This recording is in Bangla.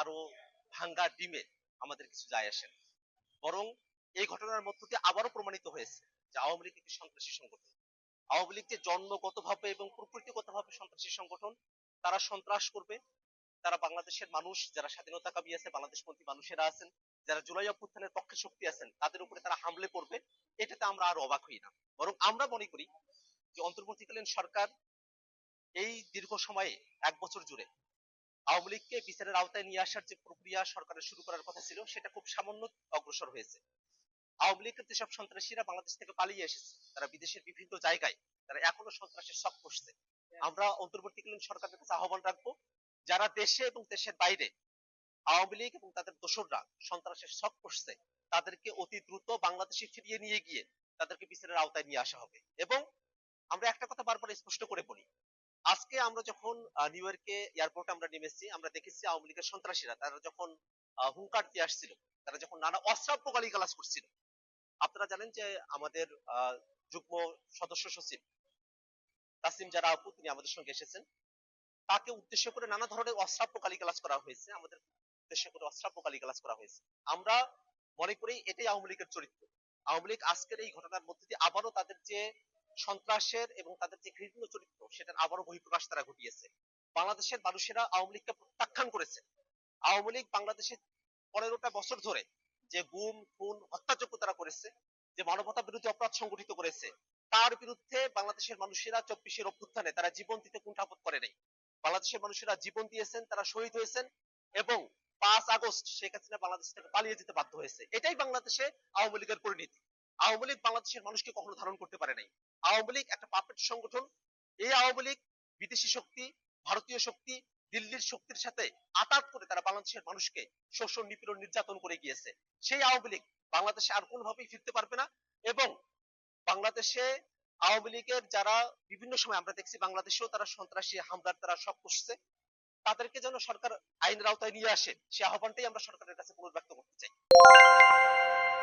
কারও ভাঙ্গা ডিমে আমাদের কিছু যায় আসে না। বরং এই ঘটনার মধ্য দিয়ে আবারও প্রমাণিত হয়েছে যে আওয়ামী লীগ একটি সন্ত্রাসী সংগঠন। আওয়ামী লীগ যে জন্মগতভাবে এবং প্রকৃতিগতভাবে সন্ত্রাসী সংগঠন, তারা সন্ত্রাস করবে। তারা বাংলাদেশের মানুষ, যারা স্বাধীনতাকামী আছে বাংলাদেশপন্থী মানুষেরা আছেন, যারা জুলাই অভ্যুত্থানের পক্ষে শক্তি আছেন, তাদের উপরে তারা হামলে করবে এটাতে আমরা আর অবাক হই না। বরং আমরা মনে করি যে অন্তর্বর্তীকালীন সরকার এই দীর্ঘ সময়ে, এক বছর জুড়ে আওয়ামী লীগকে বিচারের আওতায় নিয়ে আসার যে প্রক্রিয়া সরকারের শুরু করার কথা ছিল, সেটা খুব সামান্য অগ্রসর হয়েছে। আওয়ামী লীগের যেসব সন্ত্রাসীরা বাংলাদেশ থেকে পালিয়ে এসেছে, তারা বিদেশের বিভিন্ন জায়গায়, তারা এখনও সন্ত্রাসের শখ করছে আমরা অন্তর্বর্তীকালীন সরকারের কাছে আহ্বান রাখব, যারা দেশে এবং দেশের বাইরে আওয়ামী লীগ এবং তাদের দোসররা সন্ত্রাসের শখ করছে তাদেরকে অতি দ্রুত বাংলাদেশে ফিরিয়ে নিয়ে গিয়ে তাদেরকে বিচারের আওতায় নিয়ে আসা হবে। এবং আমরা একটা কথা বারবার স্পষ্ট করে বলি আমরা যখন নিউ ইয়র্কে এয়ারপোর্টে আমরা নেমেছি, আমরা দেখেছি আওয়ামী লীগের সন্ত্রাসীরা, তারা যখন হুঙ্কার দিয়ে আসছিল, তারা যখন নানা অশ্রাব্য গালিগালাজ করছিল। আপনারা জানেন যে আমাদের যুগ্ম সদস্য সচিব তাসিম যারা আপু তিনি আমাদের সঙ্গে এসেছেন। তাকে উদ্দেশ্য করে নানা ধরনের অশ্রাব্য গালিগালাজ করা হয়েছে, আমাদের উদ্দেশ্য করে অশ্রাব্য গালিগালাজ করা হয়েছে। আমরা মনে করি এটাই আওয়ামী লীগের চরিত্র। আওয়ামী লীগ আজকের এই ঘটনার মধ্যে দিয়ে আবারও তাদের যে সন্ত্রাসের এবং তাদের যে ঘৃণ্য চরিত্র, সেটার আবারও বহিঃপ্রকাশ তারা ঘটিয়েছে। বাংলাদেশের মানুষেরা আওয়ামী লীগকে প্রত্যাখ্যান করেছে। আওয়ামী লীগ বাংলাদেশে পনেরোটা বছর ধরে যে গুম, খুন, হত্যাযজ্ঞ তারা করেছে, যে মানবতা বিরোধী অপরাধ সংগঠিত করেছে, তার বিরুদ্ধে বাংলাদেশের মানুষেরা চব্বিশের অভ্যুত্থানে তারা জীবন দিতে কুণ্ঠাবোধ করে নাই। বাংলাদেশের মানুষেরা জীবন দিয়েছেন, তারা শহীদ হয়েছেন এবং পাঁচ আগস্ট শেখ হাসিনা বাংলাদেশ থেকে পালিয়ে যেতে বাধ্য হয়েছে। এটাই বাংলাদেশে আওয়ামী লীগের পরিণতি। আওয়ামী লীগ বাংলাদেশের মানুষকে কখনো ধারণ করতে পারে নাই। আওয়ামী লীগ একটা পাপেট সংগঠন। এই আওয়ামী লীগ বিদেশি শক্তি, ভারতীয় শক্তি, দিল্লির শক্তির সাথে আতাত করে তারা বাংলাদেশের মানুষকে শোষণ, নিপীড়ন, নির্যাতন করে গিয়েছে। সেই আওয়ামী লীগ বাংলাদেশে আর কোনোভাবেই ফিরতে পারবে না এবং বাংলাদেশে আওয়ামী লীগের যারা বিভিন্ন সময় আমরা দেখছি বাংলাদেশেও তারা সন্ত্রাসী, হামলার তারা সব করছে, তাদেরকে যেন সরকার আইনের আওতায় নিয়ে আসে, সে আহ্বানটাই আমরা সরকারের কাছে পুনর্ব্যক্ত করতে চাই।